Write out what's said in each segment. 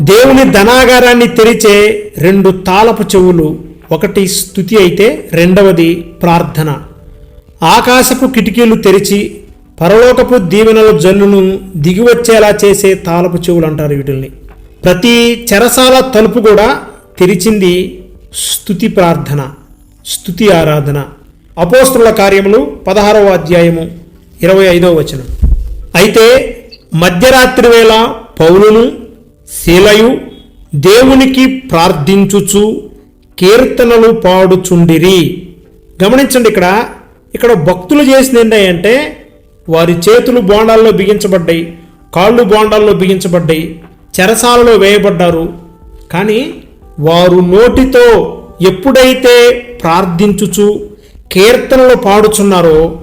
దేవుని ధనాగారాన్ని తెరిచే రెండు తాళపు చెవులు ఒకటి స్థుతి అయితే రెండవది ప్రార్థన. ఆకాశపు కిటికీలు తెరిచి పరలోకపు దీవెనల జల్లును దిగివచ్చేలా చేసే తాళపు చెవులు అంటారు వీటిల్ని. ప్రతి చెరసాల తలుపు కూడా తెరిచింది స్థుతి ప్రార్థన స్థుతి ఆరాధన. అపోస్తుల కార్యములు పదహారవ అధ్యాయము ఇరవై ఐదవ వచనం. అయితే మధ్యరాత్రి వేళ పౌలును శిలయు దేవునికి ప్రార్థించుచు కీర్తనలు పాడుచుండిరి. గమనించండి ఇక్కడ ఇక్కడ భక్తులు చేసింది ఏంటంటే వారి చేతులు బోండాల్లో బిగించబడ్డాయి కాళ్ళు బోండాల్లో బిగించబడ్డాయి చెరసాలలో వేయబడ్డారు. కానీ వారు నోటితో ఎప్పుడైతే ప్రార్థించుచు కీర్తనలు పాడుచున్నారో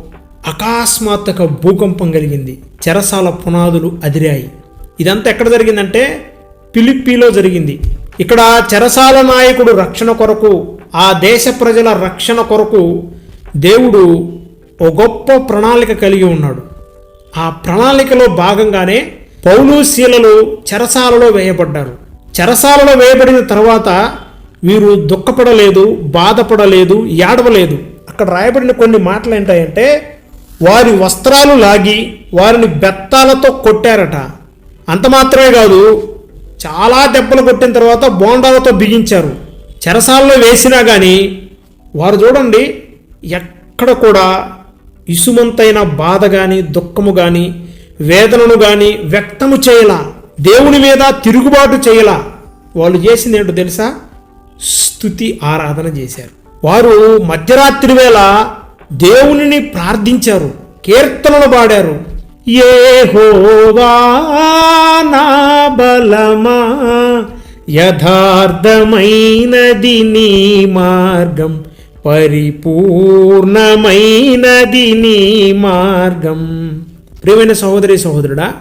అకస్మాత్తుగా భూకంపం కలిగింది. చెరసాల పునాదులు అదిరాయి. ఇదంతా ఎక్కడ జరిగిందంటే ఫిలిప్పీలో జరిగింది. ఇక్కడ చెరసాల నాయకుడు రక్షణ కొరకు ఆ దేశ ప్రజల రక్షణ కొరకు దేవుడు ఓ గొప్ప ప్రణాళిక కలిగి ఉన్నాడు. ఆ ప్రణాళికలో భాగంగానే పౌలు శీలలు చెరసాలలో వేయబడ్డారు. చెరసాలలో వేయబడిన తర్వాత వీరు దుఃఖపడలేదు బాధపడలేదు ఏడవలేదు అక్కడ రాయబడిన కొన్ని మాటలు ఏంటాయంటే వారి వస్త్రాలు లాగి వారిని బెత్తాలతో కొట్టారట. అంత మాత్రమే కాదు చాలా దెబ్బలు కొట్టిన తర్వాత బోండాలతో బిగించారు. చెరసాల్లో వేసినా కానీ వారు చూడండి ఎక్కడ కూడా ఇసుమంతైన బాధ కానీ దుఃఖము కానీ వేదనను కానీ వ్యక్తము చేయలా దేవుని మీద తిరుగుబాటు చేయలా. వాళ్ళు చేసింది ఏంటో తెలుసా? స్థుతి ఆరాధన చేశారు. వారు మధ్యరాత్రి వేళ దేవునిని ప్రార్థించారు కీర్తనలు పాడారు ఏ నా బలమా యథార్థమైనది నీ మార్గం పరిపూర్ణమైనది నీ మార్గం. ప్రియమైన సహోదరి సహోదరుడా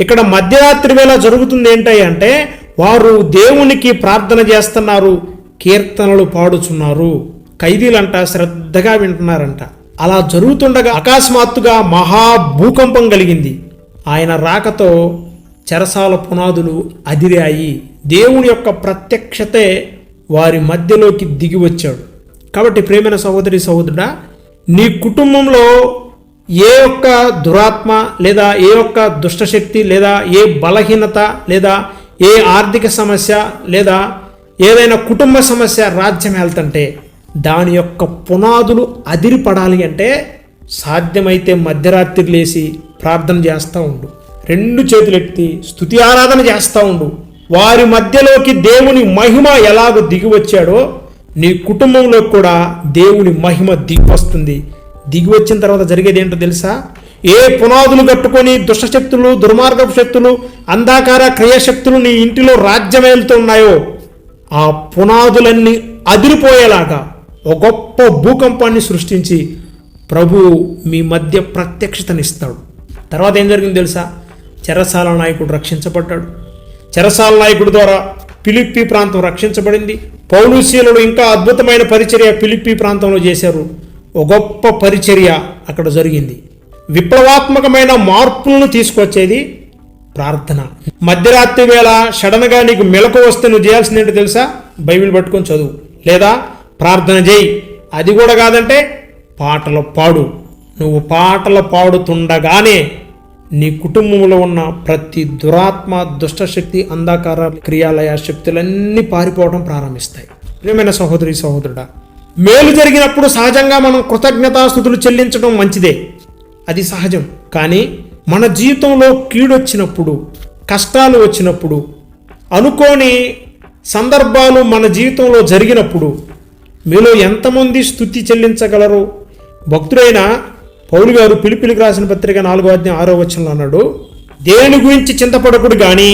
ఇక్కడ మధ్యరాత్రి వేళ జరుగుతుంది ఏంటి అంటే వారు దేవునికి ప్రార్థన చేస్తున్నారు కీర్తనలు పాడుచున్నారు ఖైదీలంట శ్రద్ధగా వింటున్నారంట. అలా జరుగుతుండగా అకస్మాత్తుగా మహా భూకంపం కలిగింది. ఆయన రాకతో చెరసాల పునాదులు అదిరాయి. దేవుని యొక్క ప్రత్యక్షతే వారి మధ్యలోకి దిగి వచ్చాడు. కాబట్టి ప్రేమైన సహోదరి సహోదరుడా నీ కుటుంబంలో ఏ ఒక్క దురాత్మ లేదా ఏ ఒక్క దుష్టశక్తి లేదా ఏ బలహీనత లేదా ఏ ఆర్థిక సమస్య లేదా ఏదైనా కుటుంబ సమస్య రాజ్యం వెళ్తుంటే దాని యొక్క పునాదులు అదిరిపడాలి అంటే సాధ్యమైతే మధ్యరాత్రి లేచి ప్రార్థన చేస్తూ ఉండు. రెండు చేతులెత్తి స్థుతి ఆరాధన చేస్తూ ఉండు. వారి మధ్యలోకి దేవుని మహిమ ఎలాగో దిగి వచ్చాడో నీ కుటుంబంలో కూడా దేవుని మహిమ దిగి వస్తుంది. దిగి వచ్చిన తర్వాత జరిగేది ఏంటో తెలుసా? ఏ పునాదులు కట్టుకొని దుష్టశక్తులు దుర్మార్గపు శక్తులు అంధాకార క్రియాశక్తులు నీ ఇంటిలో రాజ్యమేలుతూ ఉన్నాయో ఆ పునాదులన్నీ అదిరిపోయేలాగా ఒక గొప్ప భూకంపాన్ని సృష్టించి ప్రభు మీ మధ్య ప్రత్యక్షతనిస్తాడు. తర్వాత ఏం జరిగింది తెలుసా? చెరసాల నాయకుడు రక్షించబడ్డాడు. చెరసాల నాయకుడి ద్వారా పిలిప్పి ప్రాంతం రక్షించబడింది. పౌలుశీలుడు ఇంకా అద్భుతమైన పరిచర్య పిలిప్పి ప్రాంతంలో చేశారు. ఒక గొప్ప పరిచర్య అక్కడ జరిగింది. విప్లవాత్మకమైన మార్పులను తీసుకొచ్చేది ప్రార్థన. మధ్యరాత్రి వేళ సడన్గా నీకు మెలకు వస్తే నువ్వు చేయాల్సింది తెలుసా? బైబిల్ పట్టుకొని చదువు. లేదా ప్రార్థన చేయి. అది కూడా కాదంటే పాటలు పాడు. నువ్వు పాటలు పాడుతుండగానే నీ కుటుంబంలో ఉన్న ప్రతి దురాత్మ దుష్టశక్తి అంధకార క్రియాలయ శక్తులన్నీ పారిపోవడం ప్రారంభిస్తాయి. ప్రియమైన సహోదరి సహోదరుడా మేలు జరిగినప్పుడు సహజంగా మనం కృతజ్ఞతాస్థుతులు చెల్లించడం మంచిదే. అది సహజం. కానీ మన జీవితంలో కీడొచ్చినప్పుడు కష్టాలు వచ్చినప్పుడు అనుకోని సందర్భాలు మన జీవితంలో జరిగినప్పుడు మీలో ఎంతమంది స్థుతి చెల్లించగలరు? భక్తుడైన పౌలు గారు పిలిపిలికి రాసిన పత్రిక నాలుగో అధ్యాయం ఆరో వచనంలో అన్నాడు దేని గురించి చింతపడకుడు గాని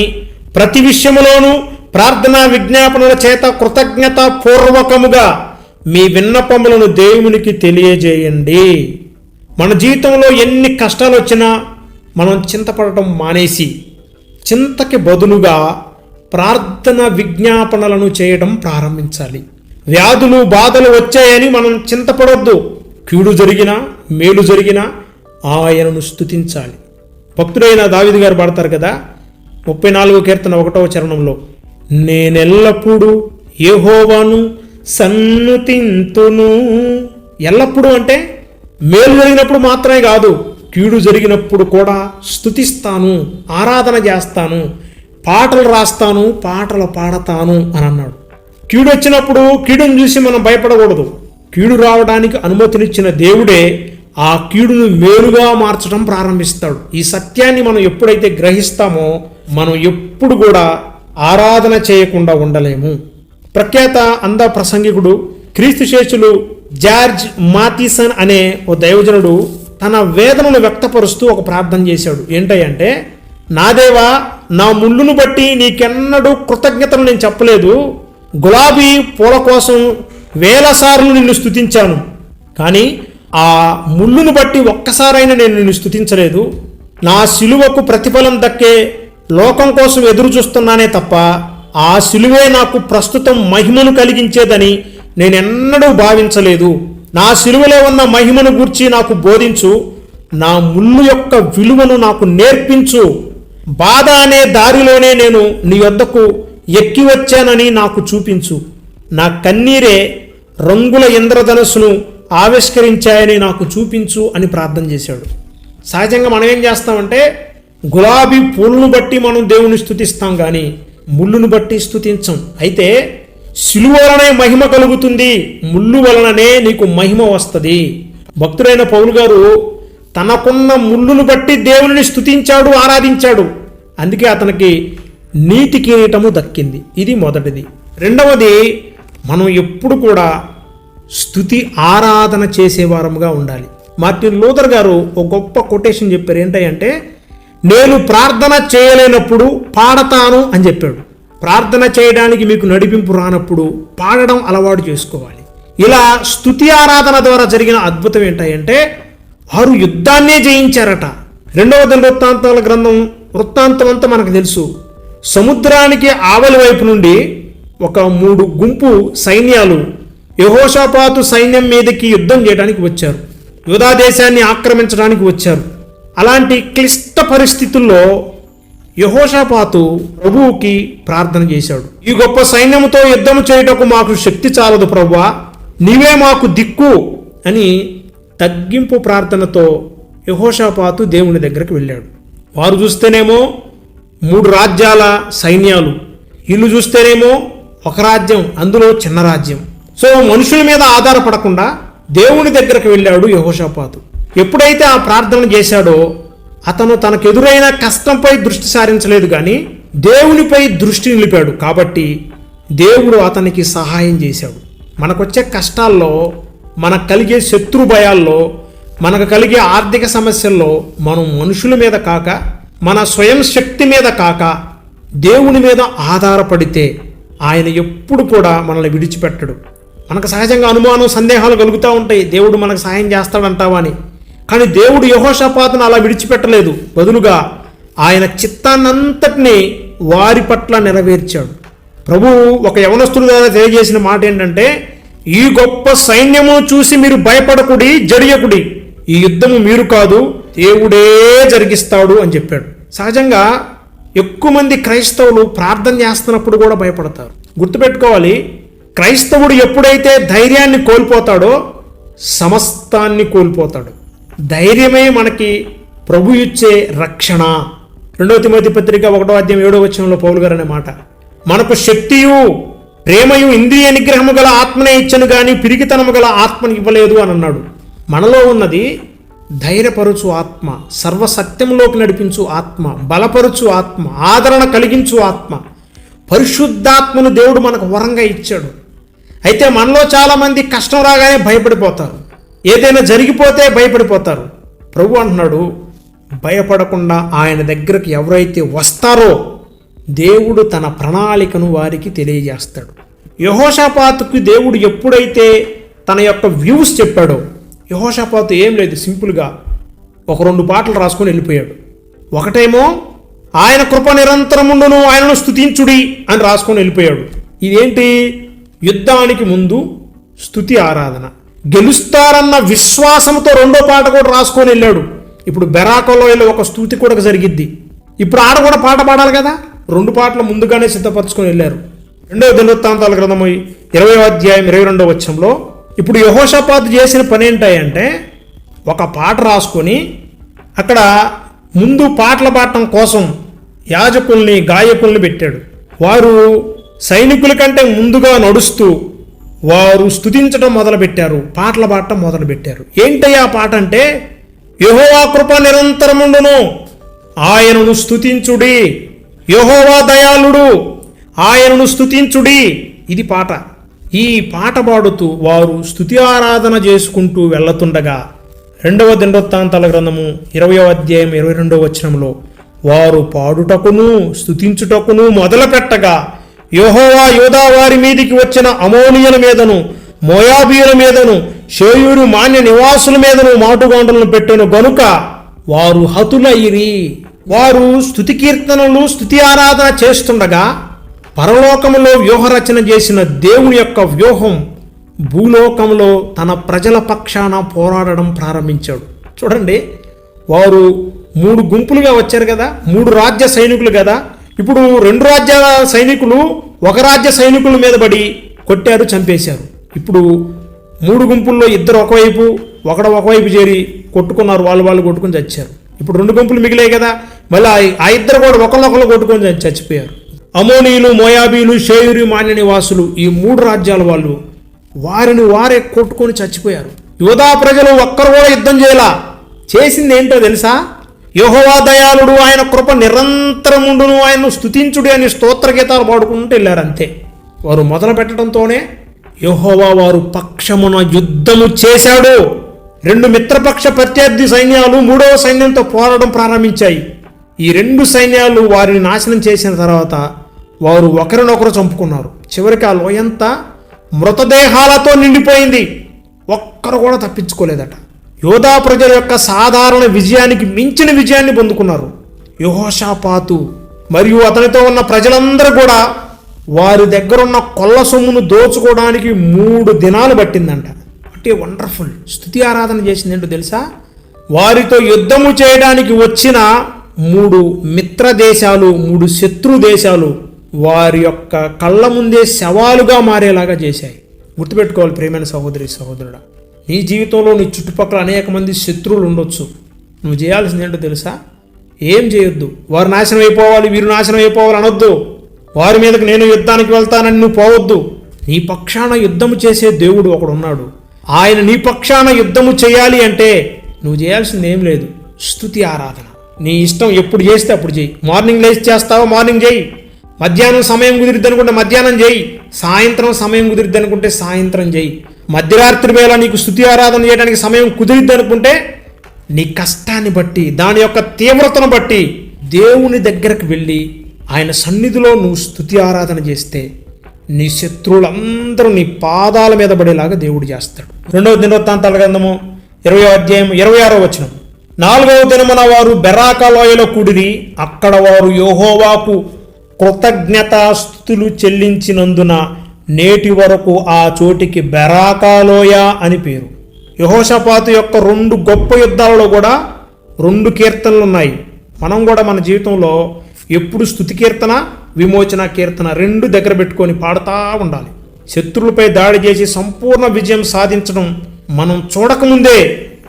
ప్రతి విషయములోనూ ప్రార్థనా విజ్ఞాపనల చేత కృతజ్ఞత పూర్వకముగా మీ విన్నపములను దేవునికి తెలియజేయండి. మన జీవితంలో ఎన్ని కష్టాలు వచ్చినా మనం చింతపడటం మానేసి చింతకి బదులుగా ప్రార్థన విజ్ఞాపనలను చేయడం ప్రారంభించాలి. వ్యాధులు బాధలు వచ్చాయని మనం చింతపడొద్దు. కీడు జరిగినా మేలు జరిగినా ఆయనను స్థుతించాలి భక్తుడైన దావిది గారు పడతారు కదా ముప్పై నాలుగో కీర్తన ఒకటవ చరణంలో నేనెల్లప్పుడూ ఏహోవాను సన్నుతింతును. ఎల్లప్పుడూ అంటే మేలు జరిగినప్పుడు మాత్రమే కాదు కీడు జరిగినప్పుడు కూడా స్థుతిస్తాను ఆరాధన చేస్తాను పాటలు రాస్తాను పాటలు పాడతాను అని అన్నాడు. కీడు వచ్చినప్పుడు కీడును చూసి మనం భయపడకూడదు. కీడు రావడానికి అనుమతినిచ్చిన దేవుడే ఆ కీడును మేలుగా మార్చడం ప్రారంభిస్తాడు. ఈ సత్యాన్ని మనం ఎప్పుడైతే గ్రహిస్తామో మనం ఎప్పుడు కూడా ఆరాధన చేయకుండా ఉండలేము. ప్రఖ్యాత అంద ప్రసంగికుడు క్రీస్తు శేషులు జార్జ్ మాథీసన్ అనే ఓ దైవజనుడు తన వేదనను వ్యక్తపరుస్తూ ఒక ప్రార్థన చేశాడు. ఏంటంటే నా దేవా నా ముళ్ళును బట్టి నీకెన్నడూ కృతజ్ఞతలు నేను చెప్పలేదు. గులాబీ పూల కోసం వేల సార్లు నిన్ను స్థుతించాను కానీ ఆ ముళ్ళును బట్టి ఒక్కసారైనా నేను నిన్ను స్థుతించలేదు నా సిలువకు ప్రతిఫలం దక్కే లోకం కోసం ఎదురు చూస్తున్నానే తప్ప ఆ సిలువే నాకు ప్రస్తుతం మహిమను కలిగించేదని నేనెన్నడూ భావించలేదు. నా సిలువలో ఉన్న మహిమను గూర్చి నాకు బోధించు. నా ముళ్ళు యొక్క విలువను నాకు నేర్పించు. బాధ అనే దారిలోనే నేను నీ వద్దకు ఎక్కి వచ్చానని నాకు చూపించు. నా కన్నీరే రంగుల ఇంద్రధనస్సును ఆవిష్కరించాయని నాకు చూపించు అని ప్రార్థన చేశాడు. సహజంగా మనం ఏం చేస్తామంటే గులాబీ పూలను బట్టి మనం దేవుని స్థుతిస్తాం కానీ ముళ్ళును బట్టి స్థుతించం అయితే సిలువ వలనే మహిమ కలుగుతుంది ముళ్ళు వలననే నీకు మహిమ వస్తుంది. భక్తుడైన పౌలు గారు తనకున్న ముళ్ళును బట్టి దేవుని స్థుతించాడు ఆరాధించాడు. అందుకే అతనికి నీతి కిరీటము దక్కింది. ఇది మొదటిది. రెండవది మనం ఎప్పుడు కూడా స్థుతి ఆరాధన చేసేవారముగా ఉండాలి. మార్టిన్ లూథర్ గారు ఒక గొప్ప కొటేషన్ చెప్పారు. ఏంటంటే నేను ప్రార్థన చేయలేనప్పుడు పాడతాను అని చెప్పాడు. ప్రార్థన చేయడానికి మీకు నడిపింపు రానప్పుడు పాడడం అలవాటు చేసుకోవాలి. ఇలా స్థుతి ఆరాధన ద్వారా జరిగిన అద్భుతం ఏంటంటే వారు యుద్ధాన్నే జయించారట. రెండవ దిన వృత్తాంతాల గ్రంథం వృత్తాంతం అంతా మనకు తెలుసు. సముద్రానికి ఆవలి వైపు నుండి ఒక మూడు గుంపు సైన్యాలు యహోషాపాతు సైన్యం మీదకి యుద్ధం చేయడానికి వచ్చారు. యూదా దేశాన్ని ఆక్రమించడానికి వచ్చారు. అలాంటి క్లిష్ట పరిస్థితుల్లో యహోషాపాతు ప్రభువుకి ప్రార్థన చేశాడు. ఈ గొప్ప సైన్యముతో యుద్ధం చేయటకు మాకు శక్తి చాలదు ప్రవ్వా. నీవే మాకు దిక్కు అని తగ్గింపు ప్రార్థనతో యహోషాపాతు దేవుని దగ్గరికి వెళ్ళాడు. వారు చూస్తేనేమో మూడు రాజ్యాల సైన్యాలు. ఇల్లు చూస్తేనేమో ఒక రాజ్యం అందులో చిన్న రాజ్యం. సో మనుషుల మీద ఆధారపడకుండా దేవుని దగ్గరకు వెళ్ళాడు యహోషపాతు. ఎప్పుడైతే ఆ ప్రార్థన చేశాడో అతను తనకు ఎదురైన కష్టంపై దృష్టి సారించలేదు కానీ దేవునిపై దృష్టి నిలిపాడు. కాబట్టి దేవుడు అతనికి సహాయం చేశాడు. మనకొచ్చే కష్టాల్లో మనకు కలిగే శత్రు భయాల్లో మనకు కలిగే ఆర్థిక సమస్యల్లో మనం మనుషుల మీద కాక మన స్వయం శక్తి మీద కాక దేవుని మీద ఆధారపడితే ఆయన ఎప్పుడు కూడా మనల్ని విడిచిపెట్టడు. మనకు సహజంగా అనుమానం సందేహాలు కలుగుతూ ఉంటాయి. దేవుడు మనకు సహాయం చేస్తాడంటావా అని. కానీ దేవుడు యహోషపాతను అలా విడిచిపెట్టలేదు. బదులుగా ఆయన చిత్తాన్నంతటినీ వారి పట్ల నెరవేర్చాడు. ప్రభువు ఒక యవనస్తుడు ద్వారా తెలియజేసిన మాట ఏంటంటే ఈ గొప్ప సైన్యము చూసి మీరు భయపడకుడి జడియకుడి. ఈ యుద్ధము మీరు కాదు దేవుడే జరిగిస్తాడు అని చెప్పాడు. సహజంగా ఎక్కువ మంది క్రైస్తవులు ప్రార్థన చేస్తున్నప్పుడు కూడా భయపడతారు. గుర్తుపెట్టుకోవాలి క్రైస్తవుడు ఎప్పుడైతే ధైర్యాన్ని కోల్పోతాడో సమస్తాన్ని కోల్పోతాడు. ధైర్యమే మనకి ప్రభు ఇచ్చే రక్షణ. రెండవ తిమోతి పత్రిక ఒకటో అధ్యాయం ఏడో వచ్చంలో పౌలు గారు అనే మాట మనకు శక్తియు ప్రేమయు ఇంద్రియ నిగ్రహము గల ఆత్మనే ఇచ్చను కానీ పిరికితనము గల ఆత్మని ఇవ్వలేదు అని అన్నాడు. మనలో ఉన్నది ధైర్యపరుచు ఆత్మ సర్వసత్యంలోకి నడిపించు ఆత్మ బలపరుచు ఆత్మ ఆదరణ కలిగించు ఆత్మ. పరిశుద్ధాత్మను దేవుడు మనకు వరంగా ఇచ్చాడు. అయితే మనలో చాలామంది కష్టం రాగానే భయపడిపోతారు. ఏదైనా జరిగిపోతే భయపడిపోతారు. ప్రభు అంటున్నాడు భయపడకుండా ఆయన దగ్గరకు ఎవరైతే వస్తారో దేవుడు తన ప్రణాళికను వారికి తెలియజేస్తాడు. యహోషపాతుకు దేవుడు ఎప్పుడైతే తన యొక్క వ్యూస్ చెప్పాడో యహోషాపాతు ఏం లేదు సింపుల్గా ఒక రెండు పాటలు రాసుకొని వెళ్ళిపోయాడు. ఒకటేమో ఆయన కృప నిరంతరముండును ఆయనను స్థుతించుడి అని రాసుకొని వెళ్ళిపోయాడు. ఇదేంటి? యుద్ధానికి ముందు స్థుతి ఆరాధన. గెలుస్తారన్న విశ్వాసంతో రెండో పాట కూడా రాసుకొని వెళ్ళాడు. ఇప్పుడు బెరాకోలో వెళ్ళి ఒక స్థుతి కూడా జరిగిద్ది. ఇప్పుడు ఆడ కూడా పాట పాడాలి కదా? రెండు పాటలు ముందుగానే సిద్ధపరచుకొని వెళ్ళారు. రెండవ దినవృత్తాంతాల గ్రంథము ఇరవై అధ్యాయం ఇరవై రెండవ వచ్చంలో ఇప్పుడు యహోషపాత్ చేసిన పని ఏంటంటే ఒక పాట రాసుకొని అక్కడ ముందు పాటలు పాడటం కోసం యాజకుల్ని గాయకుల్ని పెట్టాడు. వారు సైనికుల కంటే ముందుగా నడుస్తూ వారు స్థుతించడం మొదలుపెట్టారు పాటలు పాడటం మొదలుపెట్టారు. ఏంటయ్యా పాట అంటే యహోవా కృప నిరంతరముండును ఆయనను స్థుతించుడి యహోవా దయాళుడు ఆయనను స్తుతించుడి. ఇది పాట. ఈ పాట పాడుతూ వారు స్థుతి ఆరాధన చేసుకుంటూ వెళ్తుండగా రెండవ దిండోత్తాంతాల గ్రంథము ఇరవయో అధ్యాయం ఇరవై రెండవ వచనంలో వారు పాడుటకును స్తుతించుటకును మొదలుపెట్టగా యోహోవా యోధా వారి మీదికి వచ్చిన అమోనియల మీదను మోయాబీయుల మీదను షేయూరు మాన్య నివాసుల మీదను మాటుగాండలను పెట్టెను గనుక వారు హతులైరి. వారు స్థుతి కీర్తనలు స్థుతి ఆరాధన చేస్తుండగా పరలోకములో వ్యూహరచన చేసిన దేవుని యొక్క వ్యూహం భూలోకంలో తన ప్రజల పక్షాన పోరాడడం ప్రారంభించాడు. చూడండి వారు మూడు గుంపులుగా వచ్చారు కదా మూడు రాజ్య సైనికులు కదా ఇప్పుడు రెండు రాజ్యాల సైనికులు ఒక రాజ్య సైనికుల మీద పడి కొట్టారు చంపేశారు. ఇప్పుడు మూడు గుంపుల్లో ఇద్దరు ఒకవైపు ఒకడు ఒకవైపు చేరి కొట్టుకున్నారు వాళ్ళు వాళ్ళు కొట్టుకుని చచ్చారు. ఇప్పుడు రెండు గుంపులు మిగిలాయి కదా మళ్ళీ ఆ- ఇద్దరు కూడా ఒకళ్ళొకళ్ళు కొట్టుకొని చచ్చిపోయారు. అమోనీలు మోయాబీలు షేయురి మాన్య నివాసులు ఈ మూడు రాజ్యాల వాళ్ళు వారిని వారే కొట్టుకొని చచ్చిపోయారు. యోధా ప్రజలు ఒక్కరు కూడా యుద్ధం చేయలా. చేసింది ఏంటో తెలుసా? యహోవా దయాళుడు ఆయన కృప నిరంతరముండును ఆయన్ను స్తుతించుడి అని స్తోత్రగీతాలు పాడుకుంటూ వెళ్ళారు అంతే వారు మొదలు పెట్టడంతోనే యహోవా వారు పక్షమున యుద్ధము చేశాడు. రెండు మిత్రపక్ష ప్రత్యర్థి సైన్యాలు మూడవ సైన్యంతో పోరాటం ప్రారంభించాయి. ఈ రెండు సైన్యాలు వారిని నాశనం చేసిన తర్వాత వారు ఒకరినొకరు చంపుకున్నారు. చివరికి ఆ లోయంతా మృతదేహాలతో నిండిపోయింది. ఒక్కరు కూడా తప్పించుకోలేదట. యోధా ప్రజల యొక్క సాధారణ విజయానికి మించిన విజయాన్ని పొందుకున్నారు. యహోషాపాతు మరియు అతనితో ఉన్న ప్రజలందరూ కూడా వారి దగ్గరున్న కొల్ల సొమ్మును దోచుకోవడానికి మూడు దినాలు పట్టిందంట. అంటే వండర్ఫుల్. స్థుతి ఆరాధన చేసింది ఏంటో తెలుసా? వారితో యుద్ధము చేయడానికి వచ్చిన మూడు మిత్ర దేశాలు మూడు శత్రు దేశాలు వారి యొక్క కళ్ళ ముందే శవాలుగా మారేలాగా చేశాయి. గుర్తుపెట్టుకోవాలి ప్రేమైన సహోదరి సహోదరుడా. నీ జీవితంలో నీ చుట్టుపక్కల అనేక మంది శత్రువులు ఉండొచ్చు. నువ్వు చేయాల్సింది ఏంటో తెలుసా? ఏం చేయొద్దు. వారు నాశనం అయిపోవాలి వీరు నాశనం అయిపోవాలి అనొద్దు. వారి మీదకి నేను యుద్ధానికి వెళ్తానని నువ్వు పోవద్దు. నీ పక్షాన యుద్ధము చేసే దేవుడు ఒకడు ఉన్నాడు ఆయన నీ పక్షాన యుద్ధము చేయాలి అంటే నువ్వు చేయాల్సింది ఏం లేదు. స్థుతి ఆరాధన. నీ ఇష్టం ఎప్పుడు చేస్తే అప్పుడు చేయి. మార్నింగ్ లేచి చేస్తావో? మార్నింగ్ చేయి. మధ్యాహ్నం సమయం కుదిరిద్ది అనుకుంటే మధ్యాహ్నం చేయి. సాయంత్రం సమయం కుదిరిద్ది అనుకుంటే సాయంత్రం చేయి. మధ్యరాత్రి వేళ నీకు స్థుతి ఆరాధన చేయడానికి సమయం కుదిరిద్ది అనుకుంటే నీ కష్టాన్ని బట్టి దాని యొక్క తీవ్రతను బట్టి దేవుని దగ్గరకు వెళ్ళి ఆయన సన్నిధిలో నువ్వు స్థుతి ఆరాధన చేస్తే నీ శత్రువులందరూ నీ పాదాల మీద పడేలాగా దేవుడు చేస్తాడు. రెండవ దినోత్తాంతాల గ్రంథము ఇరవై అధ్యాయం ఇరవై ఆరో వచనం. నాలుగవ దినమున వారు బెరాక లోయలో కూడిరి. అక్కడ వారు యోహోవాకు కృతజ్ఞతాస్థుతులు చెల్లించినందున నేటి వరకు ఆ చోటికి బెరాకాలోయ అని పేరు. యహోషపాతు యొక్క రెండు గొప్ప యుద్ధాలలో కూడా రెండు కీర్తనలు ఉన్నాయి. మనం కూడా మన జీవితంలో ఎప్పుడు స్థుతి కీర్తన విమోచన కీర్తన రెండు దగ్గర పెట్టుకొని పాడుతూ ఉండాలి. శత్రువులపై దాడి చేసి సంపూర్ణ విజయం సాధించడం మనం చూడకముందే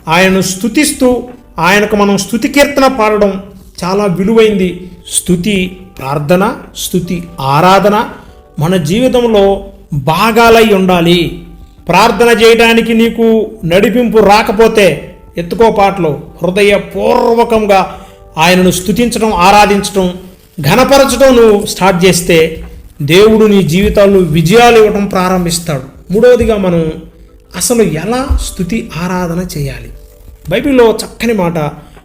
ఆయనను స్థుతిస్తూ ఆయనకు మనం స్థుతి కీర్తన పాడడం చాలా విలువైంది. స్థుతి ప్రార్థన స్థుతి ఆరాధన మన జీవితంలో భాగాలై ఉండాలి. ప్రార్థన చేయడానికి నీకు నడిపింపు రాకపోతే ఎత్తుకో పాటలో హృదయపూర్వకంగా ఆయనను స్థుతించడం ఆరాధించడం ఘనపరచడం నువ్వు స్టార్ట్ చేస్తే దేవుడు నీ జీవితాల్లో విజయాలు ఇవ్వడం ప్రారంభిస్తాడు. మూడవదిగా మనం అసలు ఎలా స్థుతి ఆరాధన చేయాలి? బైబిల్లో చక్కని మాట.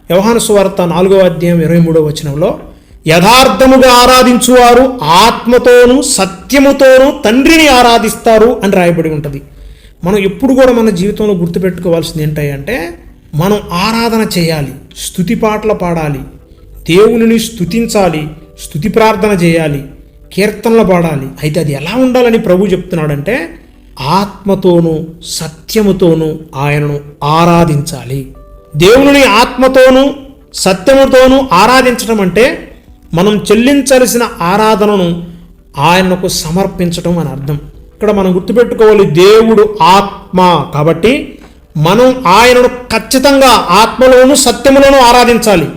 వ్యవహాన సువార్త నాలుగో అధ్యాయం ఇరవై మూడవ వచనంలో యథార్థముగా ఆరాధించువారు ఆత్మతోనూ సత్యముతోనూ తండ్రిని ఆరాధిస్తారు అని రాయబడి ఉంటుంది. మనం ఎప్పుడు కూడా మన జీవితంలో గుర్తుపెట్టుకోవాల్సింది ఏంటంటే మనం ఆరాధన చేయాలి స్థుతి పాటలు పాడాలి దేవునిని స్థుతించాలి స్థుతి ప్రార్థన చేయాలి కీర్తనలు పాడాలి. అయితే అది ఎలా ఉండాలని ప్రభు చెప్తున్నాడంటే ఆత్మతోనూ సత్యముతోనూ ఆయనను ఆరాధించాలి. దేవుని ఆత్మతోనూ సత్యముతోనూ ఆరాధించడం అంటే మనం చెల్లించాల్సిన ఆరాధనను ఆయనకు సమర్పించటం అని అర్థం. ఇక్కడ మనం గుర్తుపెట్టుకోవాలి దేవుడు ఆత్మ కాబట్టి మనం ఆయనను ఖచ్చితంగా ఆత్మలోను సత్యములోను ఆరాధించాలి.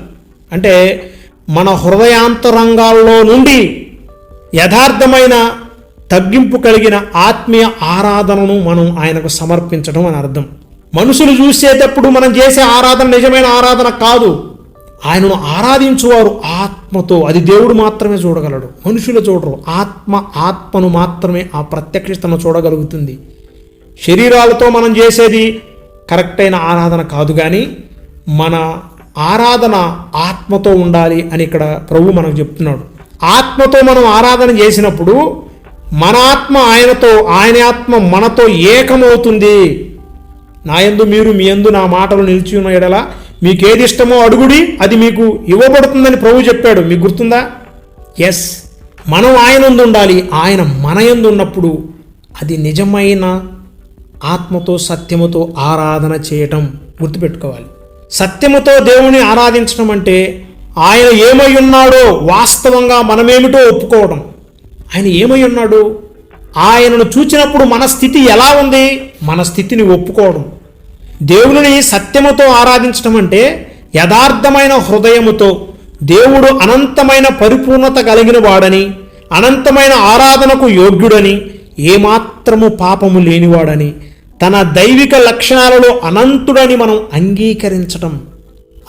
అంటే మన హృదయాంతరంగాల్లో నుండి యథార్థమైన తగ్గింపు కలిగిన ఆత్మీయ ఆరాధనను మనం ఆయనకు సమర్పించడం అని అర్థం. మనుషులు చూసేటప్పుడు మనం చేసే ఆరాధన నిజమైన ఆరాధన కాదు. ఆయనను ఆరాధించువారు ఆత్మతో. అది దేవుడు మాత్రమే చూడగలడు. మనుషులు చూడరు. ఆత్మ ఆత్మను మాత్రమే ఆ ప్రత్యక్షతను చూడగలుగుతుంది. శరీరాలతో మనం చేసేది కరెక్ట్ అయిన ఆరాధన కాదు కానీ మన ఆరాధన ఆత్మతో ఉండాలి అని ఇక్కడ ప్రభు మనకు చెప్తున్నాడు. ఆత్మతో మనం ఆరాధన చేసినప్పుడు మన ఆత్మ ఆయనతో ఆయన ఆత్మ మనతో ఏకమవుతుంది. నా యందు మీరు మీ యందు నా మాటలు నిలిచి ఉన్న ఎడల మీకు ఏది ఇష్టమో అడుగుడి అది మీకు ఇవ్వబడుతుందని ప్రభు చెప్పాడు. మీకు గుర్తుందా? ఎస్ మనం ఆయన ఉండాలి. ఆయన మన ఎందు ఉన్నప్పుడు అది నిజమైన ఆత్మతో సత్యముతో ఆరాధన చేయటం గుర్తుపెట్టుకోవాలి. సత్యముతో దేవుని ఆరాధించడం అంటే ఆయన ఏమై ఉన్నాడో వాస్తవంగా మనమేమిటో ఒప్పుకోవడం ఆయన ఏమై ఉన్నాడు? ఆయనను చూచినప్పుడు మన స్థితి ఎలా ఉంది? మన స్థితిని ఒప్పుకోవడం. దేవుని సత్యముతో ఆరాధించడం అంటే యథార్థమైన హృదయముతో దేవుడు అనంతమైన పరిపూర్ణత కలిగిన వాడని అనంతమైన ఆరాధనకు యోగ్యుడని ఏమాత్రము పాపము లేనివాడని తన దైవిక లక్షణాలలో అనంతుడని మనం అంగీకరించటం.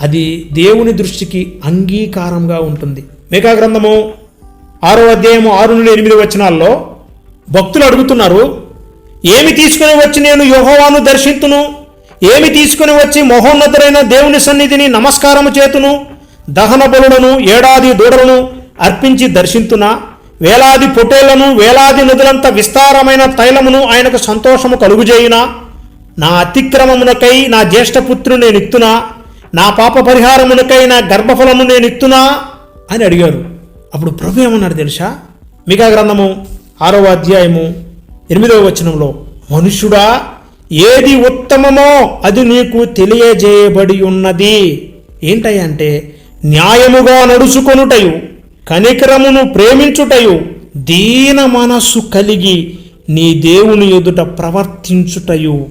అది దేవుని దృష్టికి అంగీకారంగా ఉంటుంది. మేఘా గ్రంథము ఆరో అధ్యాయము ఆరు నుండి ఎనిమిది వచనాల్లో భక్తులు అడుగుతున్నారు ఏమి తీసుకుని వచ్చి నేను యోహోవాను దర్శింతును? ఏమి తీసుకుని వచ్చి మహోన్నతుడైన దేవుని సన్నిధిని నమస్కారము చేతును? దహన బలులను ఏడాది దూడలను అర్పించి దర్శింతునా? వేలాది పొటేళ్ళను వేలాది నదులంత విస్తారమైన తైలమును ఆయనకు సంతోషము కలుగుజేయునా? నా అతిక్రమమునకై నా జ్యేష్ఠపుత్రుని నేను ఇత్తునా? నా పాప పరిహారమునకై నా గర్భఫలము నేను ఇత్తునా? అని అడిగారు. అప్పుడు ప్రభు ఏమన్నాడు తెలుసా? మిగా గ్రంథము ఆరవ అధ్యాయము ఎనిమిదవ వచనంలో మనుషుడా ఏది ఉత్తమమో అది నీకు తెలియజేయబడి ఉన్నది. ఏంటంటే న్యాయముగా నడుచుకొనుటయు కనికరమును ప్రేమించుటయు దీన మనస్సు కలిగి నీ దేవుని ఎదుట ప్రవర్తించుటయు.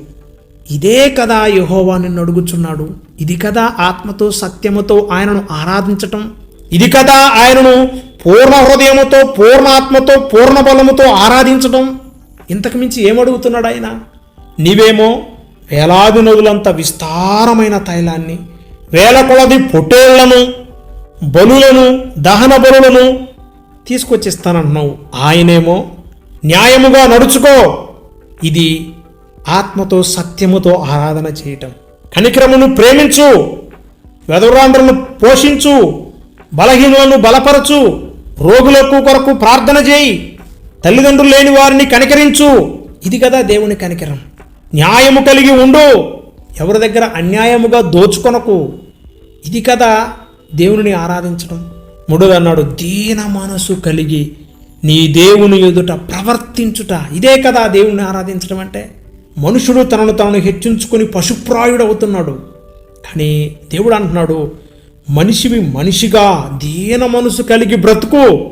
ఇదే కదా యహోవా నిన్ను అడుగుచున్నాడు. ఇది కదా ఆత్మతో సత్యముతో ఆయనను ఆరాధించటం. ఇది కదా ఆయనను పూర్ణ హృదయముతో పూర్ణ ఆత్మతో పూర్ణ బలముతో ఆరాధించటం ఇంతకుమించి ఏమడుగుతున్నాడు ఆయన? నీవేమో వేలాది నదులంత విస్తారమైన తైలాన్ని వేల కొలది పొట్టేళ్ళను బలులను దహన బలులను తీసుకొచ్చిస్తానంటున్నావు ఆయనేమో న్యాయముగా నడుచుకో. ఇది ఆత్మతో సత్యముతో ఆరాధన చేయటం. కనిక్రమును ప్రేమించు. వెదవరాంధ్రులను పోషించు. బలహీనులను బలపరచు. రోగులకు కొరకు ప్రార్థన చేయి. తల్లిదండ్రులు లేని వారిని కనికరించు. ఇది కదా దేవుని కనికరం. న్యాయము కలిగి ఉండు. ఎవరి దగ్గర అన్యాయముగా దోచుకొనకు. ఇది కదా దేవుని ఆరాధించడం. మూడోది అన్నాడు దీన మనసు కలిగి నీ దేవుని ఎదుట ప్రవర్తించుట. ఇదే కదా దేవుని ఆరాధించడం అంటే. మనుషుడు తనను తనను హెచ్చించుకొని పశుప్రాయుడవుతున్నాడు కానీ దేవుడు అంటున్నాడు మనిషివి మనిషిగా దీన మనసు కలిగి బ్రతుకు.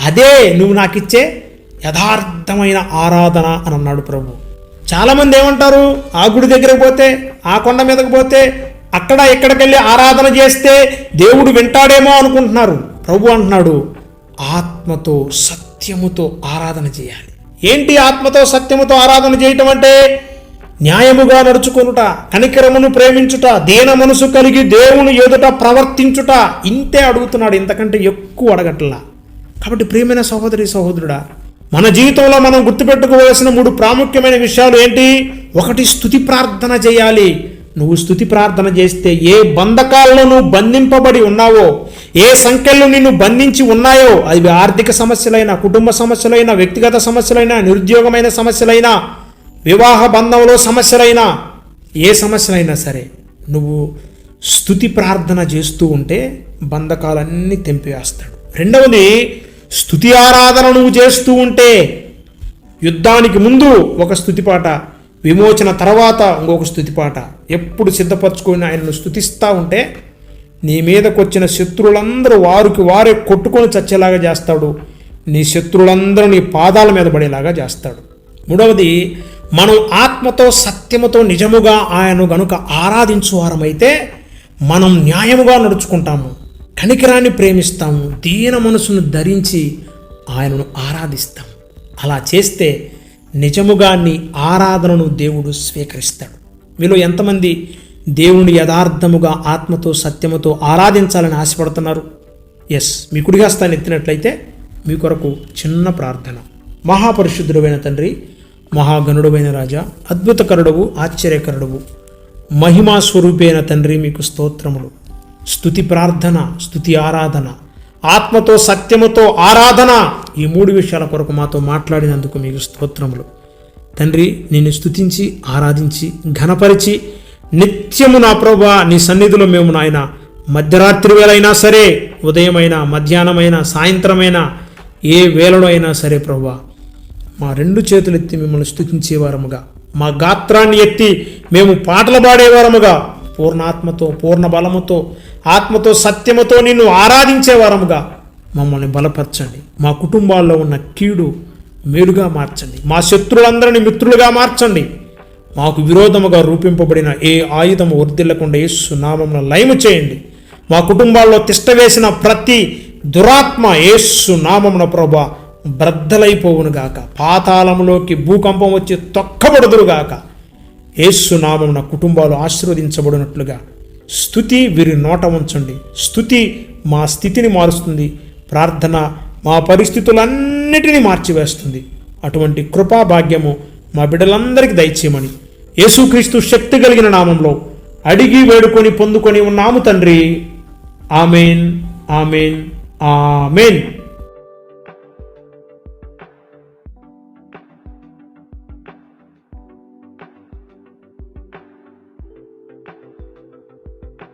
అదే నువ్వు నాకిచ్చే యథార్థమైన ఆరాధన అని అన్నాడు ప్రభు. చాలామంది ఏమంటారు? ఆ గుడి దగ్గరకు పోతే ఆ కొండ మీదకి పోతే అక్కడ ఎక్కడికెళ్ళి ఆరాధన చేస్తే దేవుడు వింటాడేమో అనుకుంటున్నారు. ప్రభు అంటున్నాడు ఆత్మతో సత్యముతో ఆరాధన చేయాలి. ఏంటి ఆత్మతో సత్యముతో ఆరాధన చేయటం అంటే? న్యాయముగా నడుచుకొనుట కనికరమును ప్రేమించుట దీన మనసు కలిగి దేవుని ఎదుట ప్రవర్తించుట ఇంతే అడుగుతున్నాడు. ఇంతకంటే ఎక్కువ అడగట్లా. కాబట్టి ప్రియమైన సహోదరి సహోదరుడా మన జీవితంలో మనం గుర్తుపెట్టుకోవలసిన మూడు ప్రాముఖ్యమైన విషయాలు ఏంటి? ఒకటి స్థుతి ప్రార్థన చేయాలి. నువ్వు స్థుతి ప్రార్థన చేస్తే ఏ బంధకాల్లో నువ్వు బంధింపబడి ఉన్నావో ఏ సంఖ్యలు నిన్ను బంధించి ఉన్నాయో అవి ఆర్థిక సమస్యలైనా కుటుంబ సమస్యలైనా వ్యక్తిగత సమస్యలైనా నిరుద్యోగమైన సమస్యలైనా వివాహ బంధంలో సమస్యలైనా ఏ సమస్యలైనా సరే నువ్వు స్థుతి ప్రార్థన చేస్తూ ఉంటే బంధకాలన్నీ తెంపివేస్తాడు రెండవది స్థుతి ఆరాధన నువ్వు చేస్తూ ఉంటే యుద్ధానికి ముందు ఒక స్థుతి పాట విమోచన తర్వాత ఇంకొక స్థుతి పాట. ఎప్పుడు సిద్ధపరచుకొని ఆయనను స్థుతిస్తూ ఉంటే నీ మీదకొచ్చిన శత్రువులందరూ వారికి వారే కొట్టుకొని చచ్చేలాగా చేస్తాడు. నీ శత్రువులందరూ నీ పాదాల మీద పడేలాగా చేస్తాడు. మూడవది మనం ఆత్మతో సత్యముతో నిజముగా ఆయనను గనుక ఆరాధించు వారమైతే మనం న్యాయముగా నడుచుకుంటాము కనికరాన్ని ప్రేమిస్తాము దీన మనసును ధరించి ఆయనను ఆరాధిస్తాం అలా చేస్తే నిజముగా నీ ఆరాధనను దేవుడు స్వీకరిస్తాడు. మీలో ఎంతమంది దేవుని యథార్థముగా ఆత్మతో సత్యముతో ఆరాధించాలని ఆశపడుతున్నారు? ఎస్ మీ కుడిగాస్తాన్ని ఎత్తినట్లయితే మీ కొరకు చిన్న ప్రార్థన. మహాపరిశుద్ధుడైన తండ్రి మహాగణుడవైన రాజా అద్భుతకరుడవు ఆశ్చర్యకరుడవు. మహిమా స్వరూపేణ తండ్రి మీకు స్తోత్రములు. స్తుతి ప్రార్థన స్తుతి ఆరాధన. ఆత్మతో సత్యముతో ఆరాధన ఈ మూడు విషయాల కొరకు మాతో మాట్లాడినందుకు మీకు స్తోత్రములు. తండ్రి నిన్ను స్తుతించి ఆరాధించి ఘనపరిచి నిత్యము నా ప్రభా నీ సన్నిధిలో మేము నాయన మధ్యరాత్రి వేళైనా సరే ఉదయమైనా మధ్యాహ్నమైనా సాయంత్రమైనా ఏ వేళలో అయినా సరే ప్రభా మా రెండు చేతులు ఎత్తి మిమ్మల్ని స్తుతించేవారముగా. మా గాత్రాన్ని ఎత్తి మేము పాటలు పాడేవారముగా. పూర్ణాత్మతో పూర్ణ బలముతో ఆత్మతో సత్యముతో నిన్ను ఆరాధించేవారముగా. మమ్మల్ని బలపరచండి. మా కుటుంబాల్లో ఉన్న కీడు మేలుగా మార్చండి. మా శత్రులందరినీ మిత్రులుగా మార్చండి. మాకు విరోధముగా రూపింపబడిన ఏ ఆయుధము వర్దిల్లకుండా ఏ నామమున లయము చేయండి. మా కుటుంబాల్లో తిష్టవేసిన ప్రతి దురాత్మ యేసు నామమున ప్రభా బ్రద్దలైపోవునుగాక పాతాళములోకి భూకంపం వచ్చి తొక్కబడుదురుగాక ఏసునామం నా కుటుంబాలు ఆశీర్వదించబడినట్లుగా స్థుతి వీరి నోట ఉంచండి. స్థుతి మా స్థితిని మారుస్తుంది. ప్రార్థన మా పరిస్థితులన్నిటినీ మార్చివేస్తుంది. అటువంటి కృపా భాగ్యము మా బిడ్డలందరికీ దయచేయమని యేసుక్రీస్తు శక్తి కలిగిన నామంలో అడిగి వేడుకొని పొందుకొని ఉన్నాము తండ్రి. Amen amen amen.